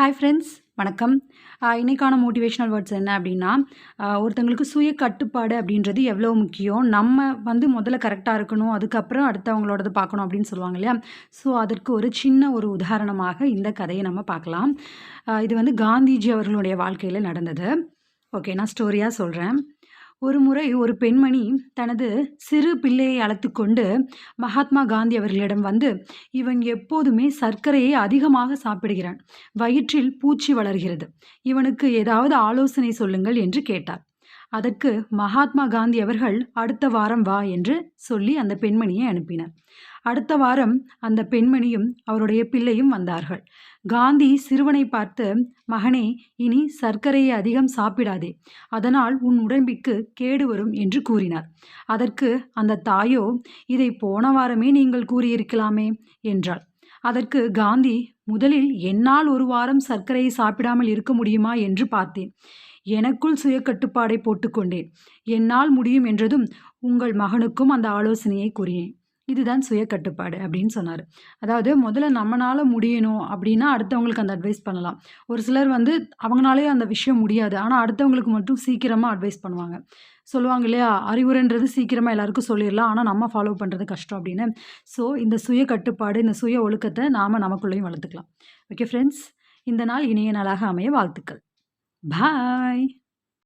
Hi friends வணக்கம். இன்றைக்கான motivational motivational words என்ன அப்படின்னா ஒருத்தங்களுக்கு சுய கட்டுப்பாடு அப்படின்றது எவ்வளோ முக்கியம். நம்ம வந்து முதல்ல கரெக்டாக இருக்கணும் அதுக்கப்புறம் அடுத்தவங்களோடது பார்க்கணும் அப்படின்னு சொல்லுவாங்க இல்லையா? ஸோ அதற்கு ஒரு சின்ன ஒரு உதாரணமாக இந்த கதையை நம்ம பார்க்கலாம். இது வந்து காந்திஜி அவர்களுடைய வாழ்க்கையில் நடந்தது. ஓகே நான் ஸ்டோரியாக சொல்கிறேன் ஒரு முறை ஒரு பெண்மணி தனது சிறு பிள்ளையை அழைத்து கொண்டு மகாத்மா காந்தி அவர்களிடம் வந்து இவன் எப்போதுமே சர்க்கரையை அதிகமாக சாப்பிடுகிறான். வயிற்றில் பூச்சி வளர்கிறது. இவனுக்கு ஏதாவது ஆலோசனை சொல்லுங்கள் என்று கேட்டார். அதற்கு மகாத்மா காந்தி அவர்கள் அடுத்த வாரம் வா என்று சொல்லி அந்த பெண்மணியை அனுப்பினார். அடுத்த வாரம் அந்த பெண்மணியும் அவருடைய பிள்ளையும் வந்தார்கள். காந்தி சிறுவனை பார்த்து மகனே இனி சர்க்கரையை அதிகம் சாப்பிடாதே. அதனால் உன் உடம்பிற்கு கேடு வரும் என்று கூறினார். அதற்கு அந்த தாயோ இதை போன வாரமே நீங்கள் கூறியிருக்கலாமே என்றாள். அதற்கு காந்தி முதலில் என்னால் ஒரு வாரம் சர்க்கரையை சாப்பிடாமல் இருக்க முடியுமா என்று பார்த்தேன். எனக்குள் சுய கட்டுப்பாடை போட்டுக்கொண்டேன். என்னால் முடியும் என்றதும் உங்கள் மகனுக்கும் அந்த ஆலோசனையை கூறினேன். இதுதான் சுய கட்டுப்பாடு அப்படின்னு சொன்னார். அதாவது முதல்ல நம்மளால் முடியணும் அப்படின்னா அடுத்தவங்களுக்கு அந்த அட்வைஸ் பண்ணலாம். ஒரு சிலர் வந்து அவங்களாலே அந்த விஷயம் முடியாது. ஆனால் அடுத்தவங்களுக்கு மட்டும் சீக்கிரமாக அட்வைஸ் பண்ணுவாங்க. சொல்லுவாங்க இல்லையா? அறிவுரைன்றது சீக்கிரமாக எல்லாருக்கும் சொல்லிடலாம். ஆனால் நம்ம ஃபாலோ பண்ணுறது கஷ்டம் அப்படின்னு. ஸோ இந்த சுய கட்டுப்பாடு இந்த சுய ஒழுக்கத்தை நாம் நமக்குள்ளேயும் வளர்த்துக்கலாம். ஓகே ஃப்ரெண்ட்ஸ் இந்த நாள் இனிய நாளாக அமைய வாழ்த்துக்கள். பாய்